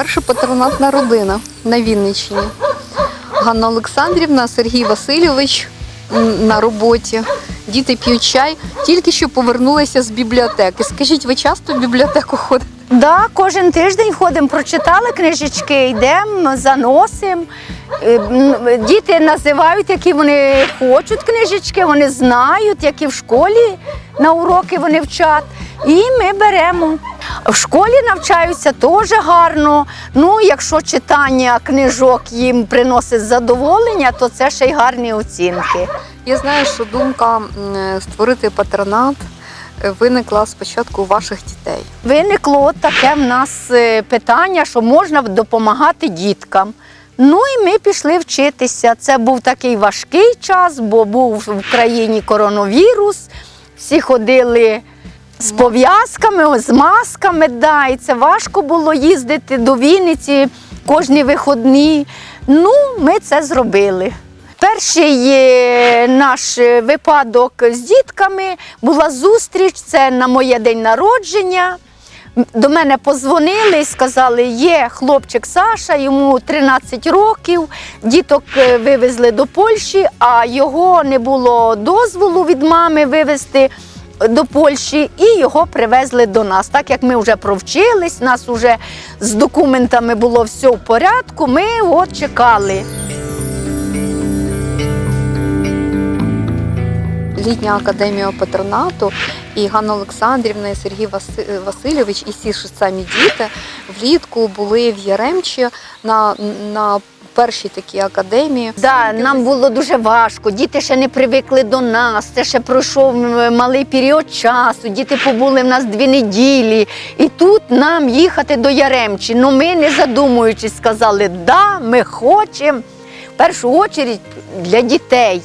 перша патронатна родина на Вінниччині. Ганна Олександрівна, Сергій Васильович на роботі. Діти п'ють чай, тільки що повернулися з бібліотеки. Скажіть, ви часто в бібліотеку ходите? Да, кожен тиждень ходимо, прочитали книжечки, йдемо, заносимо. Е, Діти називають, які вони хочуть книжечки, вони знають, які в школі на уроки вони вчать. І ми беремо. В школі навчаються теж гарно. Ну, якщо читання книжок їм приносить задоволення, то це ще й гарні оцінки. Я знаю, що думка створити патронат е, виникла спочатку у ваших дітей. Виникло таке в нас е, питання, що можна допомагати діткам. Ну і ми пішли вчитися. Це був такий важкий час, бо був в країні коронавірус. Всі ходили з пов'язками, з масками. Да, і це важко було їздити до Вінниці кожні вихідні. Ну, ми це зробили. Перший наш е, випадок з дітками була зустріч. Це на моє день народження. До мене позвонили і сказали, є хлопчик Саша, йому 13 років. Діток е, вивезли до Польщі, а його не було дозволу від мами вивезти до Польщі, і його привезли до нас. Так як ми вже провчились, нас вже з документами було все в порядку. Ми от чекали. Літня академія патронату і Ганна Олександрівна, і Сергій Васи- Васильович, і всі ж самі діти влітку були в Яремчі на, на першій такі академії. Да, нам було дуже важко. Діти ще не привикли до нас. Це ще пройшов малий період часу. Діти побули в нас дві неділі. І тут нам їхати до Яремчі. Ну ми не задумуючись сказали, да, ми хочемо. В першу чергу для дітей.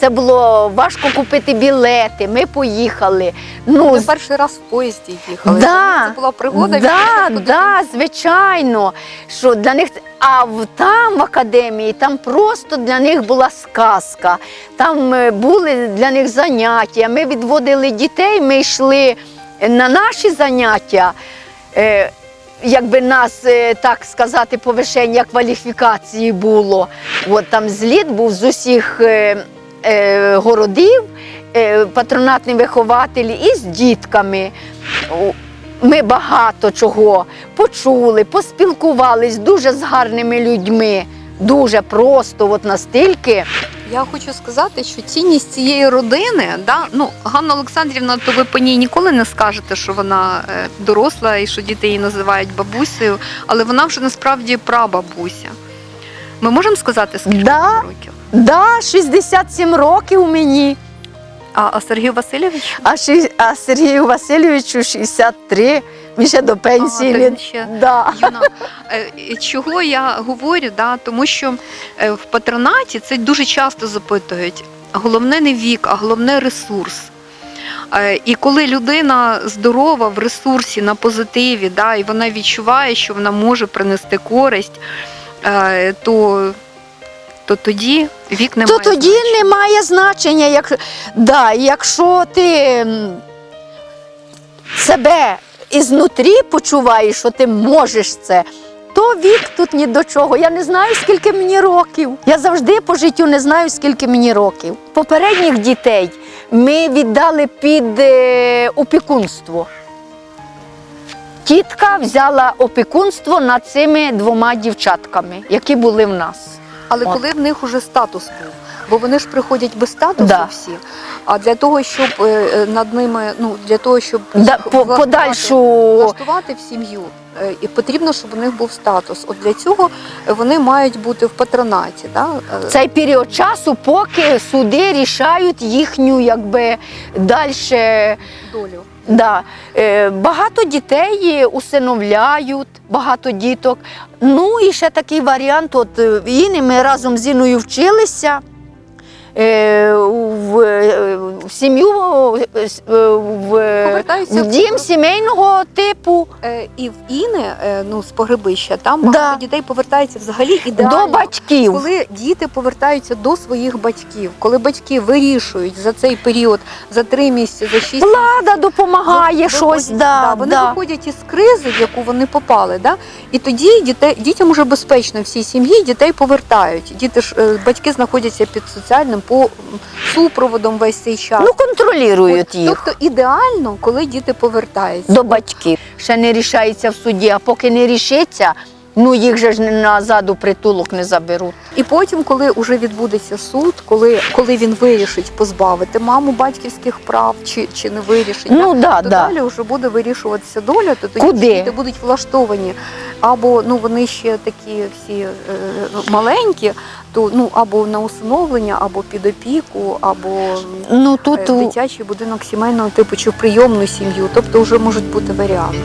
Це було важко купити білети. Ми поїхали. Ну, Ми перший раз в поїзді їхали. Да, Це була пригода. Да, да, звичайно. Що для них а в там в академії там просто для них була сказка. Там е, були для них заняття. Ми відводили дітей, ми йшли на наші заняття. Е, Якби нас, е, так сказати, повишення кваліфікації було. От там зліт був з усіх городів, е, патронатні вихователі і з дітками. Ми багато чого почули, поспілкувались дуже з гарними людьми. Дуже просто, от настільки. Я хочу сказати, що цінність цієї родини, да, ну Ганна Олександрівна, то ви по ній ніколи не скажете, що вона е, доросла і що діти її називають бабусею, але вона вже насправді прабабуся. Ми можемо сказати, скільки Да. років? Да, 67 років мені, А, а Сергій Васильович? а, ші- а Сергію Васильовичу 63. Він ще до пенсії. не- він ще Да. Юна, е, чого я говорю? Да? Тому що е, в патронаті це дуже часто запитують. Головне не вік, а головне ресурс. Е, І коли людина здорова в ресурсі на позитиві, да, і вона відчуває, що вона може принести користь, е, то, то тоді вік не То має тоді значення. немає значення, як, да, якщо ти м, себе ізнутрі почуваєш, що ти можеш це. То вік тут ні до чого. Я не знаю, скільки мені років. Я завжди по життю не знаю, скільки мені років. Попередніх дітей ми віддали під е, опікунство. Тітка взяла опікунство над цими двома дівчатками, які були в нас. Але От. коли в них уже статус був, бо вони ж приходять без статусу Да. всі. А для того, щоб е, е, над ними, ну для того, щоб Да, влаштувати- подальшу влаштувати в сім'ю, е, і потрібно, щоб у них був статус. От для цього вони мають бути в патронаті. Да? цей період часу, поки суди рішають їхню, якби далі. долю. Да. Багато дітей усиновляють, багато діток. Ну і ще такий варіант. От Іні ми разом з Іною вчилися. Е, в, е, сім'ю е, в, в дім сімейного типу і в Іни, е, ну з погребища, там Да. багато дітей повертається взагалі ідеально. до батьків. Коли діти повертаються до своїх батьків, коли батьки вирішують за цей період, за три місяці, за шість Влада допомагає ви- щось. виходять, Да, вони да. виходять із кризи, в яку вони попали. Да? І тоді дітей, дітям уже безпечно всій сім'ї, дітей повертають. Діти ж батьки знаходяться під соціальним по супроводом весь цей час. Ну, контролюють От, їх. Тобто ідеально, коли діти повертаються. до батьків. Ще не рішається в суді, а поки не рішиться, ну їх же ж назад у притулок не заберуть. І потім, коли вже відбудеться суд, коли, коли він вирішить позбавити маму батьківських прав чи, чи не вирішить, Ну да, то да. далі вже буде вирішуватися доля, то тоді Куди? діти будуть влаштовані. Або ну вони ще такі всі е, маленькі, то ну або на усиновлення, або під опіку, або Ну е, тут дитячий будинок сімейного типу чи в прийомну сім'ю. Тобто вже можуть бути варіанти.